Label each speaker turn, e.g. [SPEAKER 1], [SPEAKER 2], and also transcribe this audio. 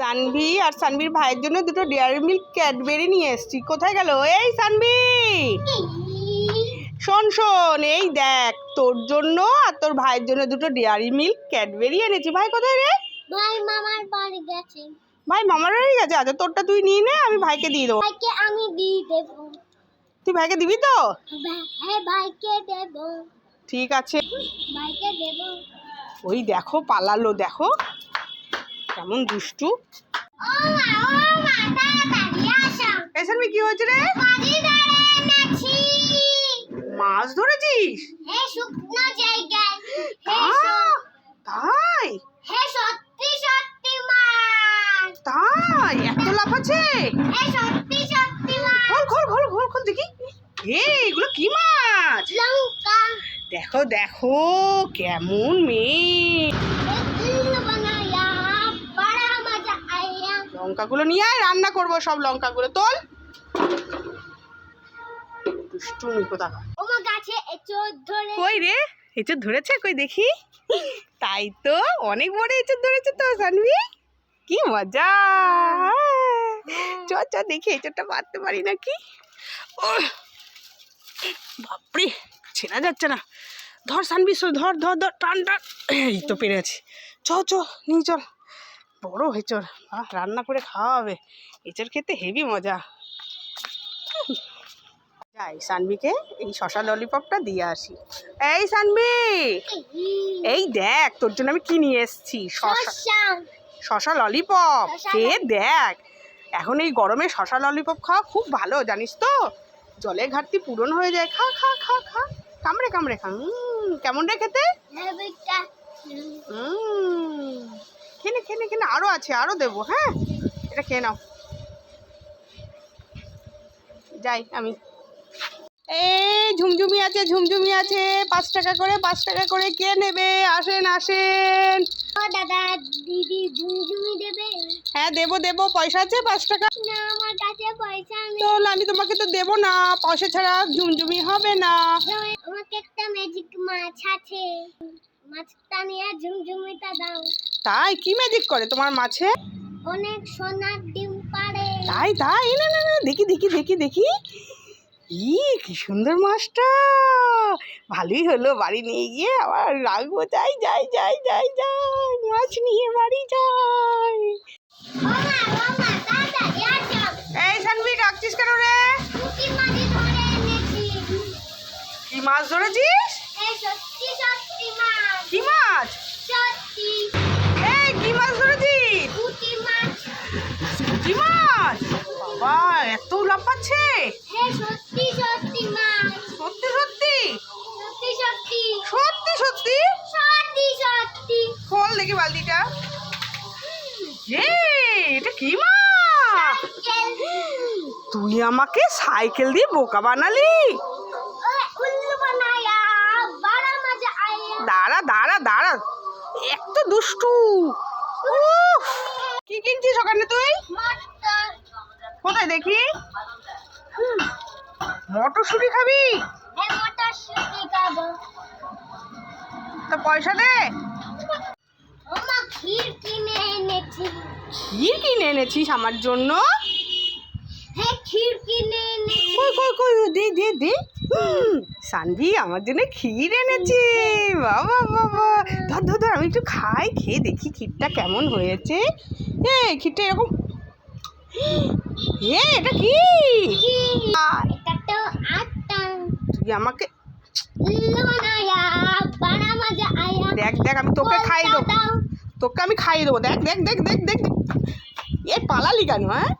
[SPEAKER 1] সানভি আর সানভির ভাইয়ের জন্য দুটো ডেয়ারি মিল্ক ক্যাডবেরি নিয়ে এসেছি। কোথায় গেল? এই সানভি! শোন শোন এই দেখ তোর জন্য আর তোর ভাইয়ের জন্য দুটো ডেয়ারি মিল্ক ক্যাডবেরি এনেছি। ভাই কোথায় রে?
[SPEAKER 2] ভাই মামার বাড়ি গেছে।
[SPEAKER 1] ভাই মামার বাড়ি গেছে? আচ্ছা তোরটা তুই নিয়ে নে আমি ভাইকে দিয়ে দেবো।
[SPEAKER 2] ভাইকে আমি দিয়ে দেবো।
[SPEAKER 1] তুই ভাইকে দিবি তো?
[SPEAKER 2] হ্যাঁ ভাইকে দেবো।
[SPEAKER 1] ঠিক আছে।
[SPEAKER 2] ভাইকে দেবো।
[SPEAKER 1] ওই দেখো পালালো দেখো। কেমন দুষ্টু? এসামি কি হয়েছে রে? মাছ ধরেছিস? তাই? তাই? এত লাভ আছে? খোল খোল খোল খোল খোল দেখি। এগুলো কি মাছ? দেখো দেখো কেমন মেয়ে। লঙ্কাগুলো নিয়ে আয় রান্না করব সব লঙ্কাগুলো। তোল।
[SPEAKER 2] ওমা গাছে ধরে
[SPEAKER 1] কই রে? এঁচড় ধরেছে? কই দেখি। তাই তো অনেক বড় এঁচড় ধরেছে তো সানভি। কি মজা। চ চ দেখি এঁচড়টা মারতে পারি নাকি? ওহ, বাপরে ছেনা যাচ্ছে না। ধর সানভি সর, ধর ধর ধর টান টান। এই তো পেরেছি চ চ নিয়ে চল। বড় এঁচড়। রান্না করে খাওয়া হবে এঁচড় খেতে হেভি মজা। যাই সানভিকে এই শশা ললিপপটা দিয়ে আসি। এই সানভি এই দেখ তোর জন্য আমি কি নিয়ে এসেছি? শশা শশা। ললিপপ খেয়ে দেখ এখন এই গরমে শশা ললিপপ খাওয়া খুব ভালো জানিস তো? জলের ঘাটতি পূরণ হয়ে যায়। খা খা খা খা। কামড়ে কামড়ে খা। কেমন রে খেতে? উম, খেনে খেনে খেনে আরও আছে আরও দেবো হ্যাঁ? এটা খেয়ে নাও। যাই আমি এই ঝুমঝুমি আছে ঝুমঝুমি আছে পাঁচ টাকা করে পাঁচ টাকা করে কে নেবে? আসেন আসেন।
[SPEAKER 2] দাদা দিদি ঝুমঝুমি দেবে?
[SPEAKER 1] হ্যাঁ দেবো দেবো পয়সা আছে পাঁচ টাকা।
[SPEAKER 2] না আমার কাছে পয়সা নেই।
[SPEAKER 1] তো আমি তোমাকে তো দেবো না পয়সা ছাড়া ঝুমঝুমি হবে না।
[SPEAKER 2] আমাকে একটা ম্যাজিক মাছ আছে। মাছটা নিয়ে ঝুমঝুমিটা দাও।
[SPEAKER 1] তাই? কি ম্যাজিক করে তোমার মাছে?
[SPEAKER 2] অনেক সোনার ডিম পাড়ে।
[SPEAKER 1] তাই তাই? না না না দেখি দেখি দেখি দেখি। ই কি সুন্দর মাছটা! ভালোই হলো বাড়ি নিয়ে গিয়ে আবার রাখব। যাই যাই যাই যাই যাই মাছ নিয়ে বাড়ি যাই। এই সানভি ডাকছিস কেন রে? কি মাছ ধরেছিস? এত লাফাচ্ছে
[SPEAKER 2] হে সত্যি সত্যি
[SPEAKER 1] সত্যি সত্যি?
[SPEAKER 2] সত্যি সত্যি।
[SPEAKER 1] সত্যি সত্যি?
[SPEAKER 2] সত্যি সত্যি।
[SPEAKER 1] খোল দেখি বালতিটা। এটা কি মাছ তুই আমাকে সাইকেল দিয়ে বোকা বানালি? দাঁড়া দাঁড়া দাঁড়া। এত দুষ্টু! কি কিনছিস ওখানে তুই? কোথায় দেখি? মটরশুঁটি খাবি?
[SPEAKER 2] হে মটর শুটি খাব।
[SPEAKER 1] তো পয়সা দে।
[SPEAKER 2] ক্ষীর কিনে এনেছি।
[SPEAKER 1] ক্ষীর কিনে এনেছিস আমার জন্য?
[SPEAKER 2] হে ক্ষীর কিনে এনেছি।
[SPEAKER 1] কই কই কই দে দে দে। সানভি আমার জন্য ক্ষীর এনেছে। বাবা বাবা। ধর ধর ধর আমি একটু খাই খেয়ে দেখি ক্ষীরটা কেমন হয়েছে। এ ক্ষীরটা এরকম। এ এটা কি?
[SPEAKER 2] এটা তো আটা
[SPEAKER 1] তুই আমাকে দেখ দেখ, আমি তোকে খাই দেবো। তোকে আমি খাইয়ে দেবো। দেখ দেখ দেখ দেখ দেখ। এ পালালি কেন হ্যাঁ?